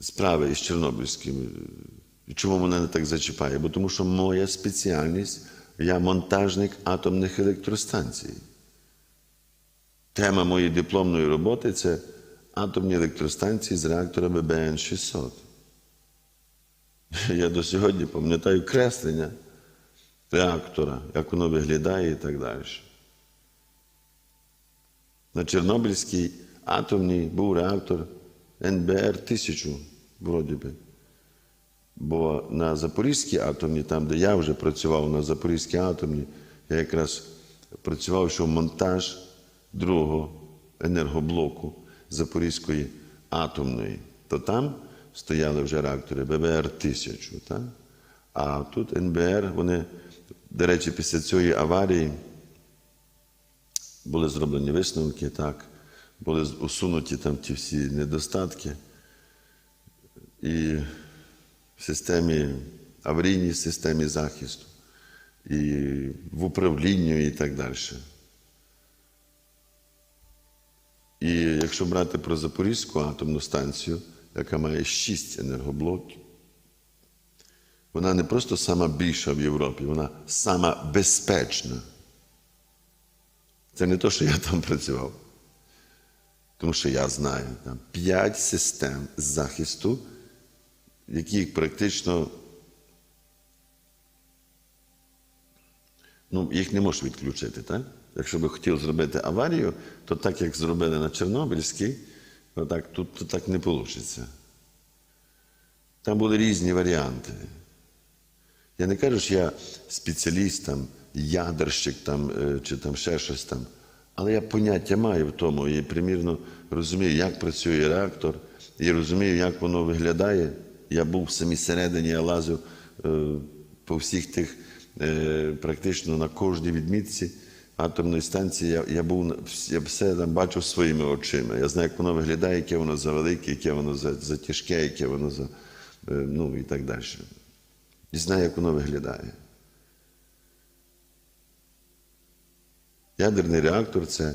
справи із Чорнобильським. Чому мене не так зачіпає? Бо тому що моя спеціальність я монтажник атомних електростанцій. Тема моєї дипломної роботи це атомні електростанції з реактора ББН-600. Я до сьогодні пам'ятаю креслення реактора, як воно виглядає і так далі. На Чорнобильській атомній був реактор НБР-1000, вроді би. Бо на Запорізькій атомній, там, де я вже працював на Запорізькій атомній, я якраз працював, що монтаж другого енергоблоку Запорізької атомної, то там стояли вже реактори ББР-1000. Так? А тут НБР, вони, до речі, після цієї аварії були зроблені висновки, так, були усунуті там ті всі недостатки. І в системі аварійній системі захисту, і в управлінні і так далі. І якщо брати про Запорізьку атомну станцію, яка має шість енергоблоків, вона не просто сама більша в Європі, вона сама безпечна. Це не те, що я там працював. Тому що я знаю, там п'ять систем захисту, які практично ну, їх не можеш відключити. Так? Якщо би хотів зробити аварію, то так як зробили на Чорнобильській, так, тут то так не вийде. Там були різні варіанти. Я не кажу, що я спеціаліст, там, ядерщик там, е, чи там ще щось там. Але я поняття маю в тому і примірно розумію, як працює реактор, і розумію, як воно виглядає. Я був в самій середині, я лазив е, по всіх тих, е, практично на кожній відмітці атомної станції. Я, я був я все там бачив своїми очима. Я знаю, як воно виглядає, яке воно за велике, яке воно за, за тяжке, яке воно за. е, ну і так далі. І знаю, як воно виглядає. Ядерний реактор це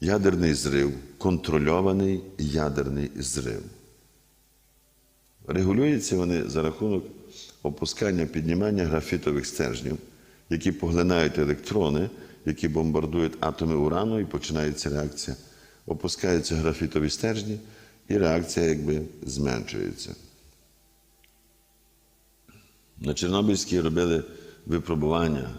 ядерний зрив, контрольований ядерний зрив. Регулюються вони за рахунок опускання піднімання графітових стержнів, які поглинають електрони, які бомбардують атоми урану, і починається реакція. Опускаються графітові стержні, і реакція якби зменшується. На Чорнобильській робили випробування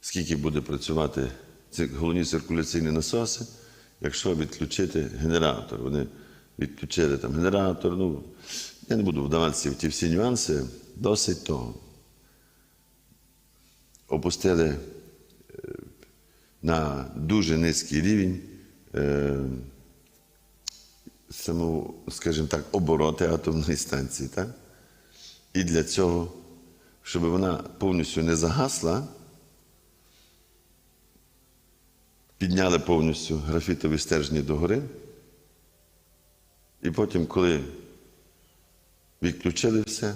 скільки буде працювати головні циркуляційні насоси, якщо відключити генератор. Вони відключили там генератор. Ну, я не буду вдаватися в ті всі нюанси, досить того. Опустили е, на дуже низький рівень е, саму, скажімо так, обороти атомної станції. Так? І для цього, щоб вона повністю не загасла, підняли повністю графітові стержні догори. І потім, коли відключили все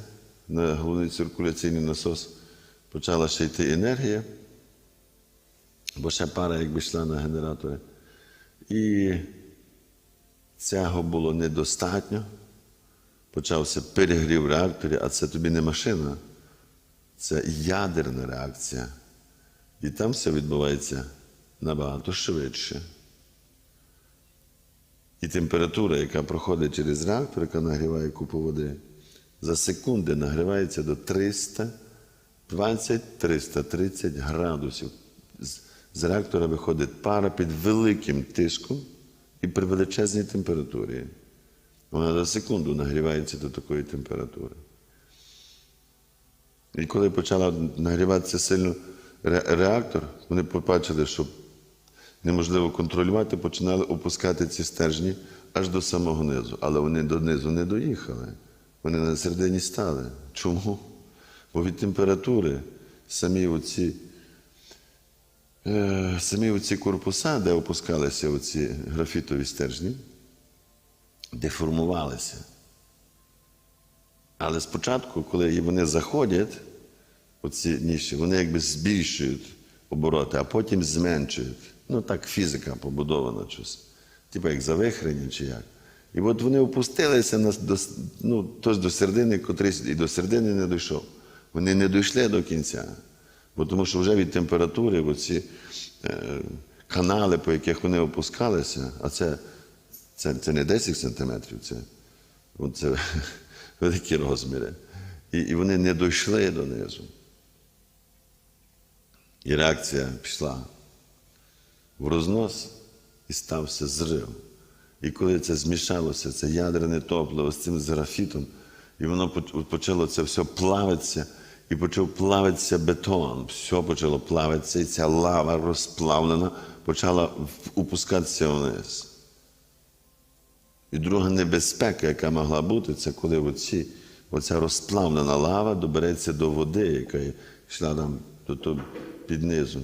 на головний циркуляційний насос, почала ще йти енергія, бо ще пара якби йшла на генератори. І цього було недостатньо. Почався перегрів в реакторі, а це тобі не машина, це ядерна реакція. І там все відбувається набагато швидше. І температура, яка проходить через реактор, яка нагріває купу води, за секунди нагрівається до 320-330 градусів. З- реактора виходить пара під великим тиском і при величезній температурі. Вона за секунду нагрівається до такої температури. І коли почала нагріватися сильно реактор, вони побачили, що неможливо контролювати, починали опускати ці стержні аж до самого низу. Але вони до низу не доїхали. Вони на середині стали. Чому? Бо від температури самі оці, е, самі оці корпуса, де опускалися оці графітові стержні, деформувалися. Але спочатку, коли вони заходять, оці ніші, вони якби збільшують обороти, а потім зменшують. Ну так фізика побудована щось. Типу як завихрення чи як. І от вони опустилися на, до, ну, хтось до середини, котрийсь і до середини не дійшов. Вони не дійшли до кінця. Бо тому що вже від температури оці е, канали, по яких вони опускалися, а це, це, це не 10 сантиметрів, це, це великі розміри. І, і вони не дійшли донизу. І реакція пішла в рознос і стався зрив. І коли це змішалося, це ядерне топливо з цим графітом, і воно почало це все плавитися, і почав плавитися бетон, все почало плавитися, і ця лава розплавлена почала упускатися вниз. І друга небезпека, яка могла бути, це коли оці, оця розплавлена лава добереться до води, яка йшла там під низом.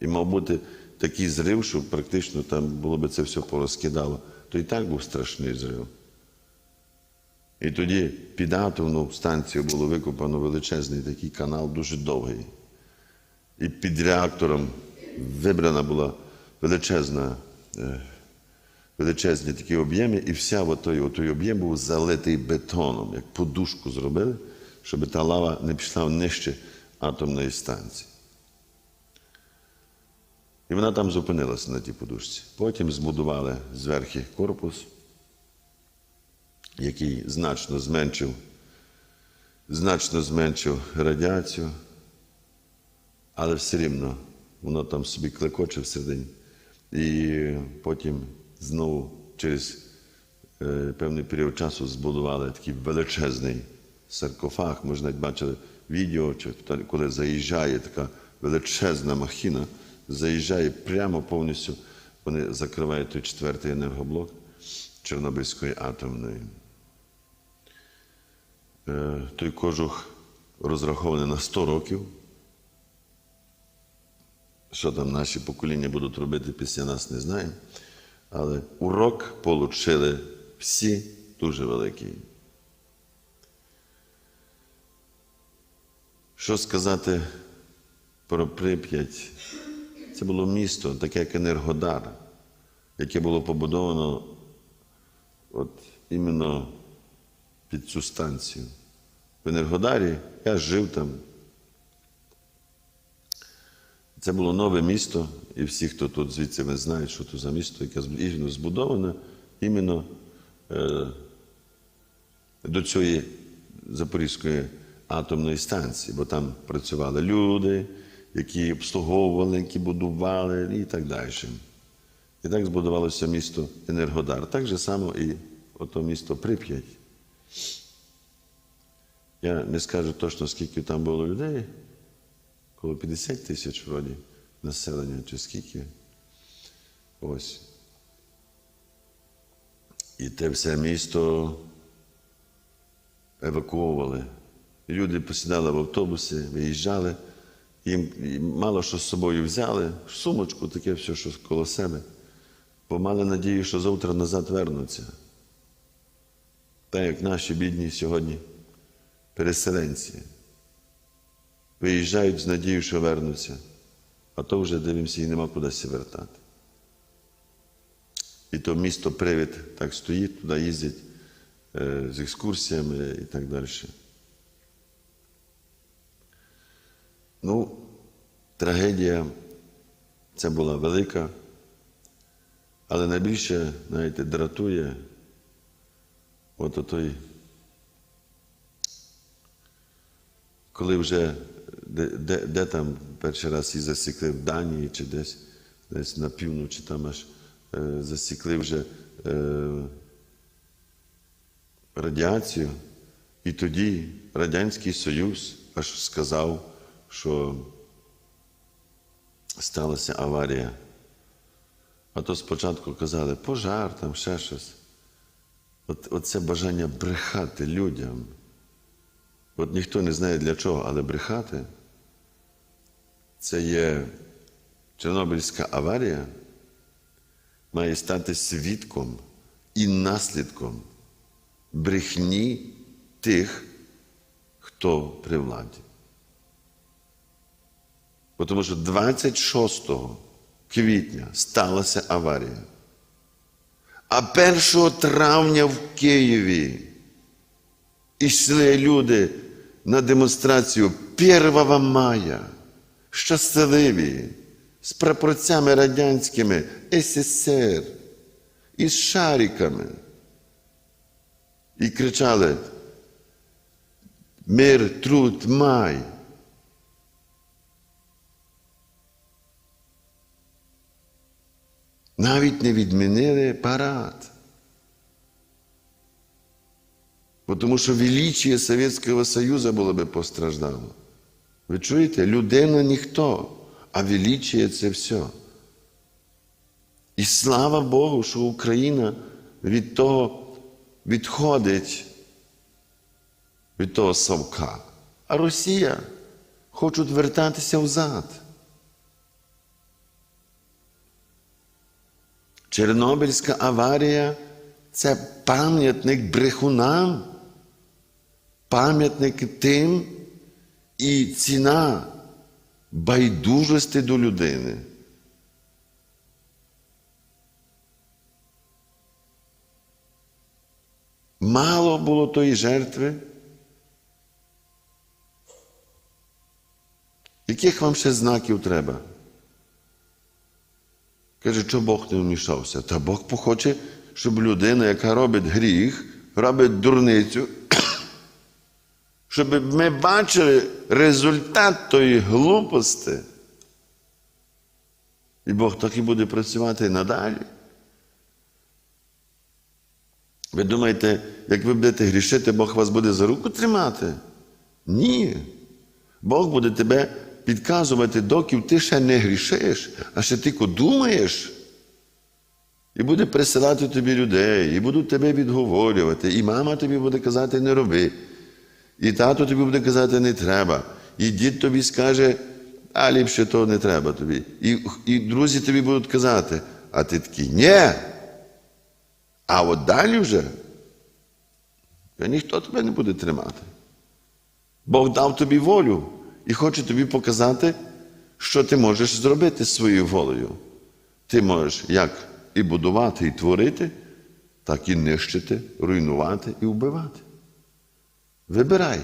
І мав бути такий зрив, що практично там було би це все порозкидало. То і так був страшний зрив. І тоді під атомну станцію було викопано величезний такий канал, дуже довгий. І під реактором вибрана була величезна, е, величезні такі об'єми, і вся отой, отой об'єм був залитий бетоном, як подушку зробили, щоб та лава не пішла нижче атомної станції. І вона там зупинилася на тій подушці. Потім збудували зверху корпус, який значно зменшив, значно зменшив радіацію, але все рівно воно там собі клекоче всередині. І потім знову через е, певний період часу збудували такий величезний саркофаг. Ми ж навіть бачили відео, чи коли заїжджає така величезна махіна, заїжджає прямо повністю. Вони закривають той четвертий енергоблок Чорнобильської атомної. Е, Той кожух розрахований на 100 років. Що там наші покоління будуть робити після нас, не знаємо. Але урок отримали всі дуже великий. Що сказати про Прип'ять? Це було місто, таке як Енергодар, яке було побудовано от іменно під цю станцію. В Енергодарі я жив там. Це було нове місто, і всі, хто тут звідси не знають, що це за місто, яке збудоване іменно е, до цієї Запорізької атомної станції, бо там працювали люди, які обслуговували, які будували і так далі. І так збудувалося місто Енергодар. Так же само і ото місто Прип'ять. Я не скажу точно, скільки там було людей, коло 50 тисяч вроді населення, чи скільки. Ось. І те все місто евакуовували. Люди посідали в автобуси, виїжджали, їм мало що з собою взяли, сумочку, таке все, що коло себе, бо мали надію, що завтра назад вернуться. Так як наші бідні сьогодні переселенці виїжджають з надією, що вернуться, а то вже дивимося і нема кудись вертати. І то місто Привід так стоїть, туди їздять е, з екскурсіями і так далі. Ну, трагедія це була велика, але найбільше, знаєте, дратує от той, коли вже де, де, де там перший раз її засікли в Данії чи десь, десь на півночі там аж е, засікли вже е, радіацію, і тоді Радянський Союз аж сказав, що сталася аварія. А то спочатку казали пожар, там ще щось. От, Оце бажання брехати людям. От ніхто не знає для чого, але брехати це є Чорнобильська аварія, має стати свідком і наслідком брехні тих, хто при владі. Тому що 26 квітня сталася аварія. А 1 травня в Києві йшли люди на демонстрацію 1 мая, щасливі, з прапорцями радянськими СССР, із шариками. І кричали: Мир, труд, май. Навіть не відмінили парад. Тому що величие Совєтського Союзу було би постраждало. Ви чуєте? Людина ніхто, а величие це все. І слава Богу, що Україна від того відходить від того совка. А Росія хочуть вертатися взад. Чорнобильська аварія це пам'ятник брехунам, пам'ятник тим і ціна байдужості до людини. Мало було тої жертви. Яких вам ще знаків треба? Каже, що Бог не вмішався? Та Бог похоче, щоб людина, яка робить гріх, робить дурницю, щоб ми бачили результат тої глупості. І Бог так і буде працювати надалі. Ви думаєте, як ви будете грішити, Бог вас буде за руку тримати? Ні. Бог буде тебе підказувати, доки ти ще не грішиш, а ще тільки думаєш. І буде присилати тобі людей, і будуть тебе відговорювати, і мама тобі буде казати, не роби. І тато тобі буде казати, не треба. І дід тобі скаже, а ліпше то не треба тобі. І, і друзі тобі будуть казати, а ти такий, ні. А от далі вже ніхто тебе не буде тримати. Бог дав тобі волю і хоче тобі показати, що ти можеш зробити своєю волею. Ти можеш як і будувати, і творити, так і нищити, руйнувати і вбивати. Вибирай.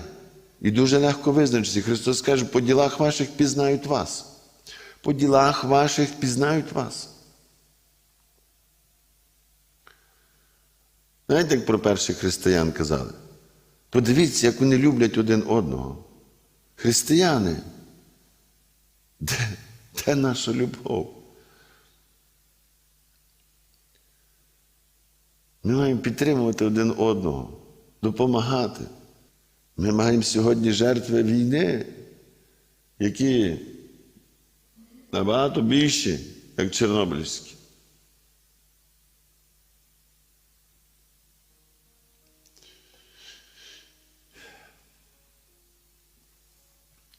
І дуже легко визначитися. Христос каже, по ділах ваших пізнають вас. По ділах ваших пізнають вас. Знаєте, як про перших християн казали? Подивіться, як вони люблять один одного. Християни, де, де наша любов? Ми маємо підтримувати один одного, допомагати. Ми маємо сьогодні жертви війни, які набагато більші, як Чорнобильські.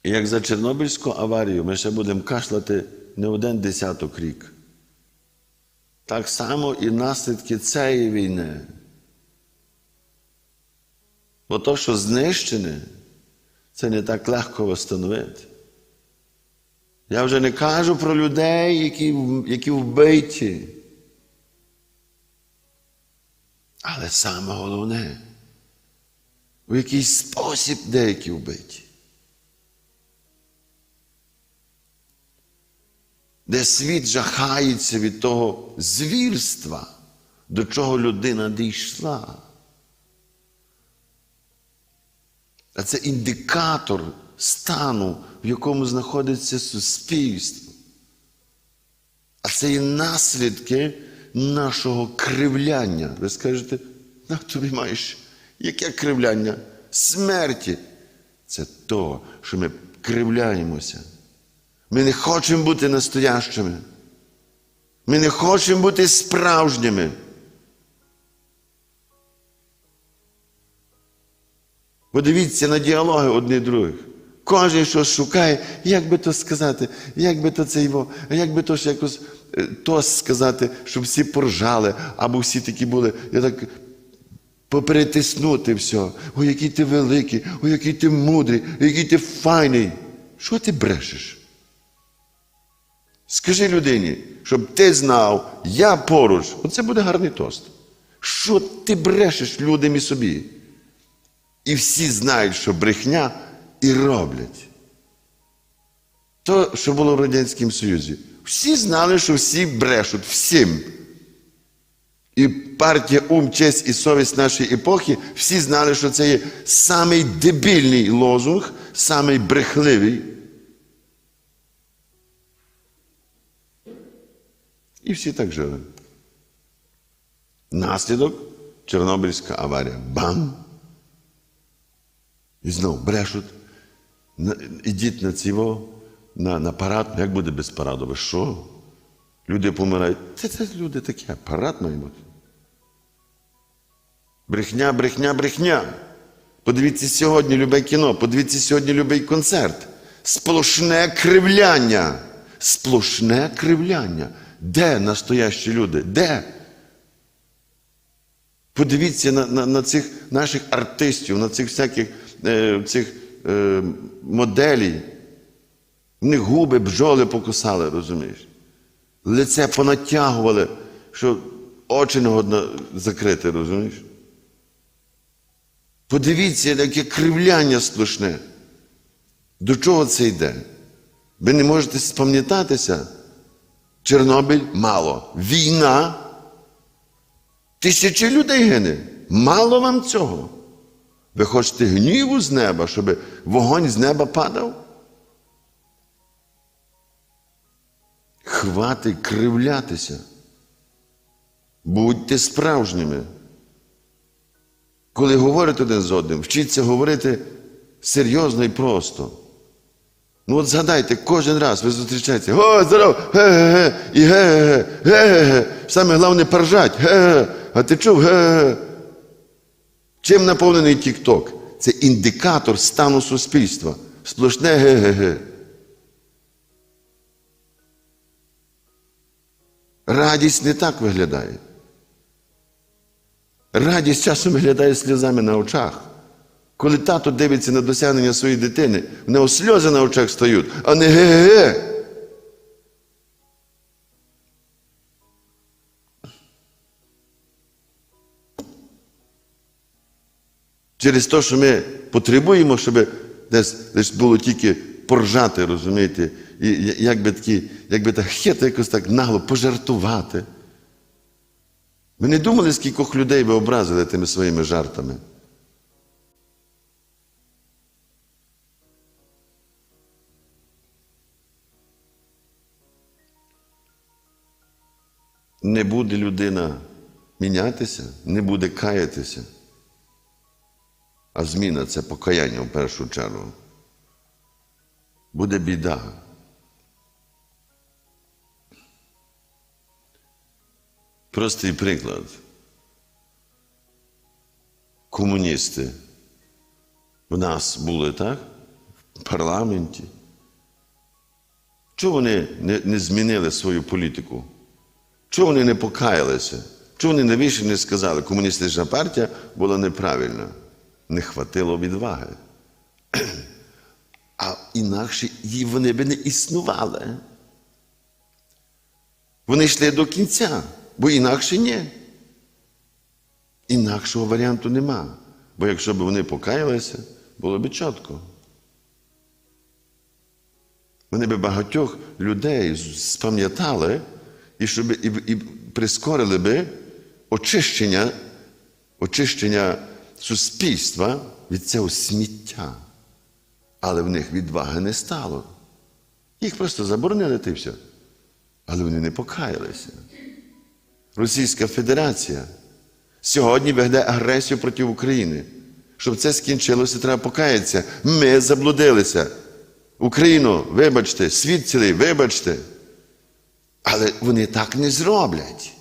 Як за Чорнобильську аварію ми ще будемо кашляти не один десяток рік. Так само і наслідки цієї війни. Бо то, що знищене, це не так легко встановити. Я вже не кажу про людей, які, які вбиті. Але саме головне, у якийсь спосіб деякі вбиті. Де світ жахається від того звірства, до чого людина дійшла. А це індикатор стану, в якому знаходиться суспільство. А це і наслідки нашого кривляння. Ви скажете, на тобі маєш яке кривляння? Смерті. Це то, що ми кривляємося. Ми не хочемо бути настоящими. Ми не хочемо бути справжніми. Подивіться на діалоги одні других. Кожен щось шукає, як би то сказати, як би то це його, як би то ж якось е, то сказати, щоб всі поржали, або всі такі були. Я так поперетиснути все. Ой, який ти великий, ой, який ти мудрий, який ти файний. Що ти брешеш? Скажи людині, щоб ти знав, я поруч. Оце буде гарний тост. Що ти брешеш людям і собі? І всі знають, що брехня, і роблять. То, що було в Радянському Союзі. Всі знали, що всі брешуть, всім. І партія Ум, честь і совість нашої епохи, всі знали, що це є самий дебільний лозунг, самий брехливий. І всі так жили. Наслідок Чорнобильська аварія. Бам! І знов брешуть. Ідіть на ціво, на, на парад. Як буде без параду? Ви що? Люди помирають. Це, це люди такі, парад має бути. Брехня, брехня, брехня. Подивіться сьогодні любе кіно, подивіться сьогодні любий концерт. Сплошне кривляння. Сплошне кривляння. Де настоящі люди? Де? Подивіться на, на, на цих наших артистів, на цих всяких е, цих е, моделей. В них губи бджоли покусали, розумієш? Лице понатягували, що очі не годно закрити, розумієш? Подивіться, яке кривляння сплошне. До чого це йде? Ви не можете спам'ятатися? Чорнобиль мало. Війна. Тисячі людей гине. Мало вам цього. Ви хочете гніву з неба, щоб вогонь з неба падав? Хватить кривлятися. Будьте справжніми. Коли говорите один з одним, вчіться говорити серйозно і просто. Ну от згадайте, кожен раз ви зустрічаєтеся, о, здоров, ге-ге-ге, і ге-ге-ге, ге-ге-ге. Саме головне поржать, ге-ге-ге. А ти чув, ге-ге-ге. Чим наповнений Тік-Ток? Це індикатор стану суспільства. Сплошне ге-ге-ге. Радість не так виглядає. Радість часом виглядає сльозами на очах. Коли тато дивиться на досягнення своєї дитини, в нього сльози на очах стають, а не ге-ге-ге. Через те, що ми потребуємо, щоб десь, десь було тільки поржати, розумієте, і як би такі, як так хитро якось так нагло пожартувати. Ви не думали, скількох людей ви образили тими своїми жартами? Не буде людина мінятися, не буде каятися. А зміна це покаяння в першу чергу. Буде біда. Простий приклад. Комуністи в нас були, так? В парламенті. Чого вони не, не змінили свою політику? Чого вони не покаялися? Чого вони навіщо не сказали, комуністична партія була неправильна? Не хватило відваги. А інакше вони би не існували. Вони йшли до кінця, бо інакше ні. Інакшого варіанту нема. Бо якщо б вони покаялися, було б чітко. Вони би багатьох людей спам'ятали і щоб і, і прискорили би очищення, очищення суспільства від цього сміття. Але в них відваги не стало. Їх просто заборонили ти все. Але вони не покаялися. Російська Федерація сьогодні веде агресію проти України. Щоб це скінчилося, треба покаятися. Ми заблудилися. Україно, вибачте, світ цілий, вибачте. Але вони так не зроблять.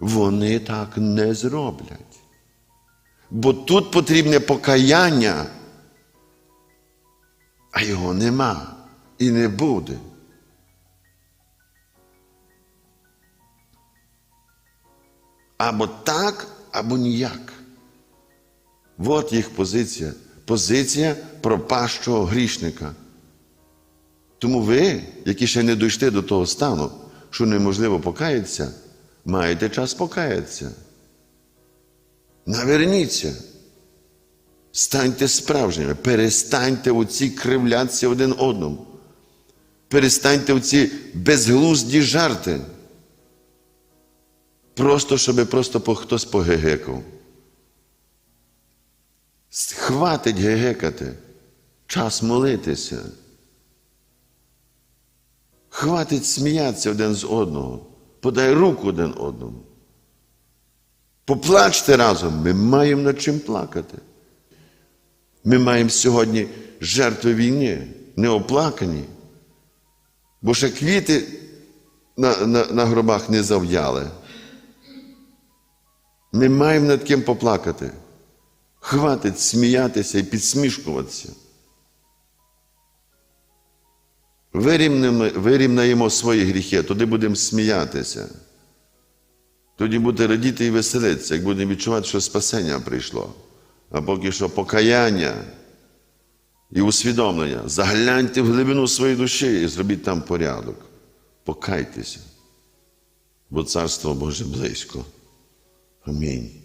Вони так не зроблять. Бо тут потрібне покаяння, а його нема і не буде. Або так, або ніяк. От їх позиція. Позиція пропащого грішника. Тому ви, які ще не дійшли до того стану, що неможливо покаятися, маєте час покаятися. Наверніться. Станьте справжніми, перестаньте оці кривлятися один одному. Перестаньте оці безглузді жарти. Просто, щоб просто хтось погегекав. Хватить гегекати. Час молитися. Хватить сміятися один з одного. Подай руку один одному. Поплачте разом. Ми маємо над чим плакати. Ми маємо сьогодні жертви війни, неоплакані. Бо ще квіти на, на, на гробах не зав'яли. Ми маємо над ким поплакати. Хватить сміятися і підсмішкуватися. Вирівняємо свої гріхи, тоді будемо сміятися. Тоді буде радіти і веселитися, як будемо відчувати, що спасення прийшло. А поки що покаяння і усвідомлення. Загляньте в глибину своєї душі і зробіть там порядок. Покайтеся, бо Царство Боже близько. Амінь.